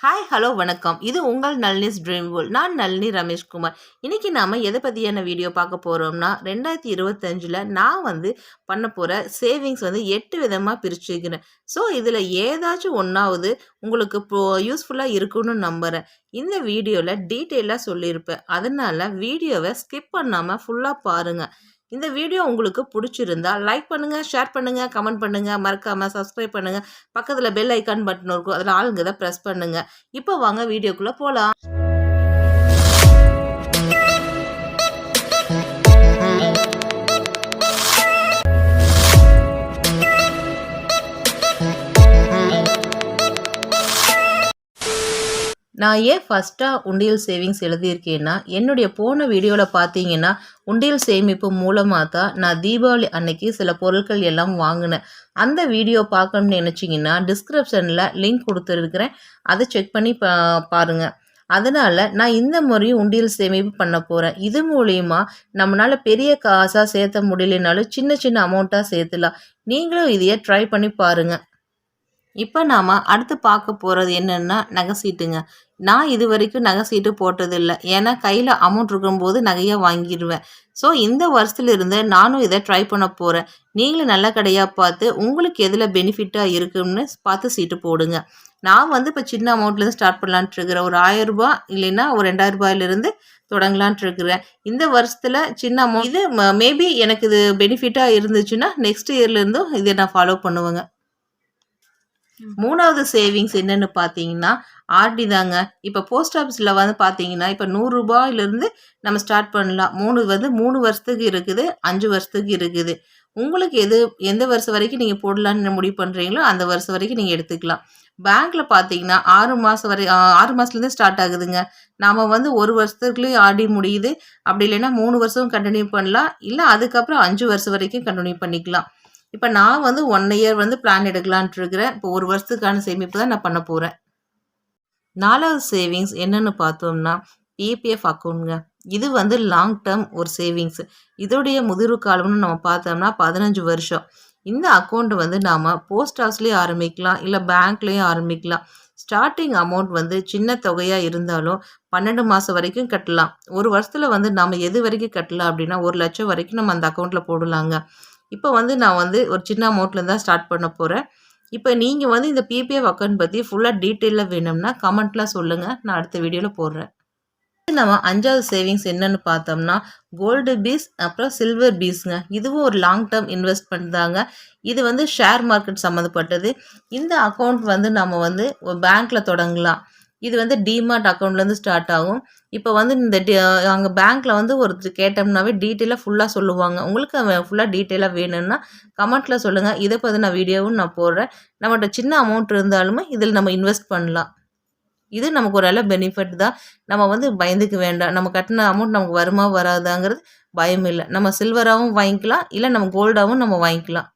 Hi hello வணக்கம். இது உங்கள் நளினிஸ் ட்ரீம் வேல் நான் நளினி ரமேஷ்குமார். இன்றைக்கி நாம் எதை பற்றியான வீடியோ பார்க்க போகிறோம்னா ரெண்டாயிரத்தி இருபத்தஞ்சில் நான் வந்து பண்ண போகிற சேவிங்ஸ் வந்து எட்டு விதமாக பிரிச்சுக்கிறேன். ஸோ இதில் ஏதாச்சும் ஒன்றாவது உங்களுக்கு யூஸ்ஃபுல்லாக இருக்குன்னு நம்புகிறேன் இந்த வீடியோவில் டீட்டெயிலாக சொல்லியிருப்பேன். அதனால் வீடியோவை ஸ்கிப் பண்ணாமல் ஃபுல்லாக பாருங்கள் இந்த வீடியோ உங்களுக்கு பிடிச்சிருந்தா லைக் பண்ணுங்கள் ஷேர் பண்ணுங்கள் கமெண்ட் பண்ணுங்கள் மறக்காமல் சப்ஸ்கிரைப் பண்ணுங்கள் பக்கத்தில் பெல் ஐக்கான் பட்டன் இருக்கும் அதில் ஆளுங்க தான் ப்ரெஸ் பண்ணுங்கள் இப்போ வாங்க வீடியோக்குள்ளே போகலாம் நான் ஏன் ஃபஸ்ட்டாக உண்டியல் சேவிங்ஸ் எழுதியிருக்கேன்னா என்னுடைய போன வீடியோவில் பார்த்தீங்கன்னா உண்டியல் சேமிப்பு மூலமாக தான் நான் தீபாவளி அன்னைக்கு சில பொருட்கள் எல்லாம் வாங்கினேன். அந்த வீடியோ பார்க்கணும்னு நினச்சிங்கன்னா டிஸ்கிரிப்ஷனில் லிங்க் கொடுத்துருக்குறேன். அதை செக் பண்ணி பா பாருங்கள் அதனால் நான் இந்த முறையும் உண்டியல் சேமிப்பு பண்ண போகிறேன் இது மூலிமா நம்மளால் பெரிய காசாக சேர்த்த முடியலனாலும் சின்ன சின்ன அமௌண்ட்டாக சேர்த்துலாம். நீங்களும் இதையே ட்ரை பண்ணி பாருங்கள் இப்போ நாம் அடுத்து பார்க்க போகிறது என்னென்னா நகை சீட்டுங்க. நான் இது வரைக்கும் நகை சீட்டு போட்டதில்லை. ஏன்னா கையில் அமௌண்ட் இருக்கும்போது நகையாக வாங்கிடுவேன் ஸோ இந்த வருஷத்துல இருந்து நானும் இதை ட்ரை பண்ண போகிறேன் நீங்களும் நல்ல கடையாக பார்த்து உங்களுக்கு எதில் பெனிஃபிட்டாக இருக்குன்னு பார்த்து சீட்டு போடுங்க. நான் வந்து இப்போ சின்ன அமௌண்ட்லேருந்து ஸ்டார்ட் பண்ணலான்ட்டு இருக்கிறேன். ஒரு ஆயிரரூபா இல்லைன்னா ஒரு ரெண்டாயிரம் ரூபாயிலிருந்து தொடங்கலான்ட்டு இருக்கிறேன். இந்த வருஷத்தில் சின்ன அமௌண்ட் இது மேபி எனக்கு இது பெனிஃபிட்டாக இருந்துச்சுன்னா நெக்ஸ்ட் இயர்லேருந்தும் இதை நான் ஃபாலோ பண்ணுவேங்க. மூணாவது சேவிங்ஸ் என்னன்னு பார்த்தீங்கன்னா ஆர்டி தாங்க. இப்போ போஸ்ட் ஆஃபீஸில் வந்து பார்த்தீங்கன்னா இப்போ நூறுரூபாயிலேருந்து நம்ம ஸ்டார்ட் பண்ணலாம். மூணு வந்து மூணு வருஷத்துக்கு இருக்குது அஞ்சு வருஷத்துக்கு இருக்குது. உங்களுக்கு எது எந்த வருஷம் வரைக்கும் நீங்கள் போடலான்னு முடிவு பண்ணுறீங்களோ அந்த வருஷம் வரைக்கும் நீங்கள் எடுத்துக்கலாம். பேங்க்கில் பார்த்தீங்கன்னா ஆறு மாதம் வரை ஆறு மாதத்துலேருந்து ஸ்டார்ட் ஆகுதுங்க. நாம் வந்து ஒரு வருஷத்துக்குள்ளேயும் ஆடி முடியுது. அப்படி இல்லைன்னா மூணு வருஷம் கண்டினியூ பண்ணலாம். இல்லை அதுக்கப்புறம் அஞ்சு வருஷம் வரைக்கும் கண்டினியூ பண்ணிக்கலாம். இப்போ நான் வந்து ஒன் இயர் வந்து பிளான் எடுக்கலான்ட்டு இருக்கிறேன். இப்போ ஒரு வருஷத்துக்கான சேமிப்பு தான் நான் பண்ண போகிறேன் நாலாவது சேவிங்ஸ் என்னென்னு பார்த்தோம்னா பிபிஎஃப் அக்கௌண்ட்ங்க இது வந்து லாங் டேர்ம் ஒரு சேவிங்ஸ் இதோடைய முதிர்வு காலம்னு நம்ம பார்த்தோம்னா பதினஞ்சு வருஷம். இந்த அக்கௌண்ட் வந்து நாம் போஸ்ட் ஆஃபீஸ்லேயும் ஆரம்பிக்கலாம் இல்லை பேங்க்லேயும் ஆரம்பிக்கலாம். ஸ்டார்டிங் அமௌண்ட் வந்து சின்ன தொகையாக இருந்தாலும் பன்னெண்டு மாதம் வரைக்கும் கட்டலாம். ஒரு வருஷத்தில் வந்து நம்ம எது வரைக்கும் கட்டலாம் அப்படின்னா ஒரு லட்சம் வரைக்கும் நம்ம அந்த அக்கௌண்ட்டில் போடலாங்க. இப்போ வந்து நான் வந்து ஒரு சின்ன அமௌண்ட்லேருந்து தான் ஸ்டார்ட் பண்ண போகிறேன் இப்போ நீங்கள் வந்து இந்த பிபிஎஃப் அக்கௌண்ட் பற்றி ஃபுல்லாக டீட்டெயிலாக வேணும்னா கமெண்ட்லாம் சொல்லுங்கள் நான் அடுத்த வீடியோவில் போடுறேன். நம்ம அஞ்சாவது சேவிங்ஸ் என்னன்னு பார்த்தோம்னா கோல்டு பீஸ் அப்புறம் சில்வர் பீஸ்ங்க இதுவும் ஒரு லாங் டேர்ம் இன்வெஸ்ட்மெண்ட் தாங்க. இது வந்து ஷேர் மார்க்கெட் சம்மந்தப்பட்டது. இந்த அக்கௌண்ட் வந்து நம்ம வந்து பேங்க்கில் தொடங்கலாம். இது வந்து டிமார்ட் அக்கௌண்ட்லேருந்து ஸ்டார்ட் ஆகும். இப்போ வந்து இந்த அங்கே பேங்க்கில் வந்து ஒருத்தர் கேட்டோம்னாவே டீட்டெயிலாக ஃபுல்லாக சொல்லுவாங்க. உங்களுக்கு ஃபுல்லாக டீட்டெயிலாக வேணும்னா கமெண்ட்டில் சொல்லுங்கள் இதை பற்றி நான் வீடியோவும் நான் போடுறேன். நம்மகிட்ட சின்ன அமௌண்ட் இருந்தாலுமே இதில் நம்ம இன்வெஸ்ட் பண்ணலாம். இது நமக்கு ஒரு நல்ல பெனிஃபிட் தான். நம்ம வந்து பயந்துக்க வேண்டாம். நம்ம கட்டின அமௌண்ட் நமக்கு வருமா வராதாங்கிறது பயம் இல்லை. நம்ம சில்வராகவும் வாங்கிக்கலாம். இல்லை நம்ம கோல்டாகவும் நம்ம வாங்கிக்கலாம்.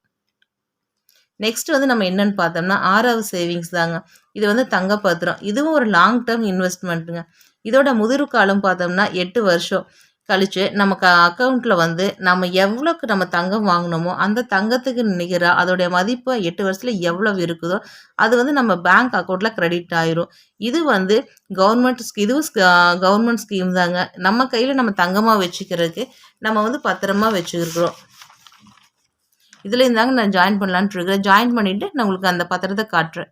நெக்ஸ்ட் வந்து நம்ம என்னன்னு பார்த்தோம்னா ஆறாவது சேவிங்ஸ் தாங்க. இது வந்து தங்க பத்திரம் இதுவும் ஒரு லாங் டேர்ம் இன்வெஸ்ட்மெண்ட்டுங்க இதோட முதிர் காலம் பார்த்தோம்னா எட்டு வருஷம். கழித்து நமக்கு அக்கௌண்ட்டில் வந்து நம்ம எவ்வளோக்கு நம்ம தங்கம் வாங்கினோமோ அந்த தங்கத்துக்கு நிகராக அதோடைய மதிப்பு எட்டு வருஷத்தில் எவ்வளவு இருக்குதோ அது வந்து நம்ம பேங்க் அக்கௌண்ட்டில் கிரெடிட் ஆயிரும். இது வந்து கவர்மெண்ட் இதுவும் கவர்மெண்ட் ஸ்கீம் தாங்க. நம்ம கையில் நம்ம தங்கமாக வச்சுக்கிறதுக்கு நம்ம வந்து பத்திரமா வச்சுருக்குறோம் இதில் இருந்தாங்க நான் ஜாயின் பண்ணலான்ட்டு இருக்கிறேன். ஜாயின் பண்ணிவிட்டு நான் உங்களுக்கு அந்த பத்திரத்தை காட்டுறேன்.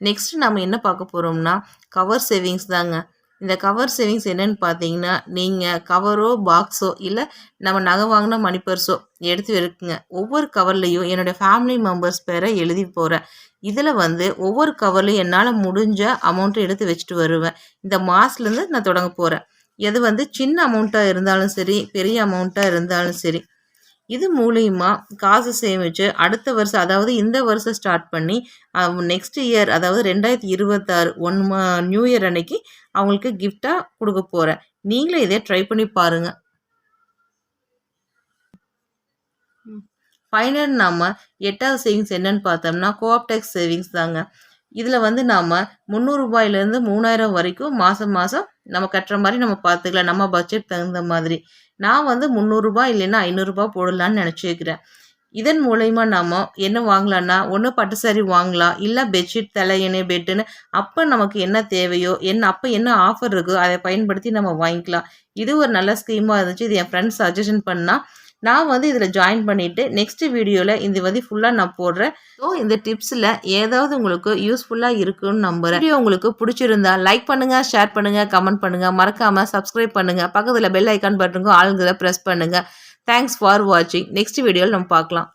நெக்ஸ்ட் நம்ம என்ன பார்க்க போகிறோம்னா கவர் சேவிங்ஸ் தாங்க. இந்த கவர் சேவிங்ஸ் என்னென்னு பார்த்தீங்கன்னா நீங்கள் கவரோ பாக்ஸோ இல்லை நம்ம நகை வாங்கின மணி பர்ஸோ எடுத்து இருக்குங்க ஒவ்வொரு கவர்லேயும் என்னுடைய ஃபேமிலி மெம்பர்ஸ் பேரை எழுதி போகிறேன் இதில் வந்து ஒவ்வொரு கவர்லையும் என்னால் முடிஞ்ச அமௌண்ட்டை எடுத்து வச்சுட்டு வருவேன். இந்த மாதத்துலேருந்து நான் தொடங்க போகிறேன் எது வந்து சின்ன அமௌண்ட்டாக இருந்தாலும் சரி பெரிய அமௌண்ட்டாக இருந்தாலும் சரி இது மூலியமா காசு சேமித்து அடுத்த வருஷம் அதாவது இந்த வருஷம் ஸ்டார்ட் பண்ணி நெக்ஸ்ட் இயர் அதாவது ரெண்டாயிரத்தி இருபத்தாறு ஒன் நியூ இயர் அன்னைக்கு அவங்களுக்கு கிஃப்டாக கொடுக்க போகிறேன் நீங்களும் இதே ட்ரை பண்ணி பாருங்கள் ஃபைனல் நாம் எட்டாவது சேவிங்ஸ் என்னன்னு பார்த்தோம்னா கோஆப்டெக்ஸ் சேவிங்ஸ் தாங்க. இதில் வந்து நாம் முந்நூறுரூபாயிலேருந்து மூணாயிரம் வரைக்கும் மாதம் மாதம் நம்ம கட்டுற மாதிரி நம்ம பார்த்துக்கலாம் நம்ம பட்ஜெட் தகுந்த மாதிரி. நான் வந்து முந்நூறுரூபா இல்லைன்னா ஐநூறுரூபா போடலான்னு நினச்சிருக்கிறேன் இதன் மூலயமா நாம் என்ன வாங்கலான்னா ஒன்று பட்டு சாரி வாங்கலாம். இல்லை பெட்ஷீட் தலையணை பெட்டுன்னு அப்போ நமக்கு என்ன தேவையோ என்ன அப்போ என்ன ஆஃபர் இருக்கோ அதை பயன்படுத்தி நம்ம வாங்கிக்கலாம். இது ஒரு நல்ல ஸ்கீமாக இருந்துச்சு. இது என் ஃப்ரெண்ட்ஸ் சஜஷன் பண்ணால் நான் வந்து இதில் ஜாயின் பண்ணிவிட்டு நெக்ஸ்ட் வீடியோவில் இது வந்து ஃபுல்லாக நான் போடுறேன். ஸோ இந்த டிப்ஸில் ஏதாவது உங்களுக்கு யூஸ்ஃபுல்லாக இருக்குன்னு நம்புகிறேன் வீடியோ உங்களுக்கு பிடிச்சிருந்தா லைக் பண்ணுங்கள் ஷேர் பண்ணுங்கள் கமெண்ட் பண்ணுங்கள் மறக்காமல் சப்ஸ்கிரைப் பண்ணுங்கள் பக்கத்தில் பெல் ஐக்கான் பட்டனுக்கும் ஆளுங்களை ப்ரெஸ் பண்ணுங்கள் தேங்க்ஸ் ஃபார் வாட்சிங் நெக்ஸ்ட் வீடியோவில் நம்ம பார்க்கலாம்.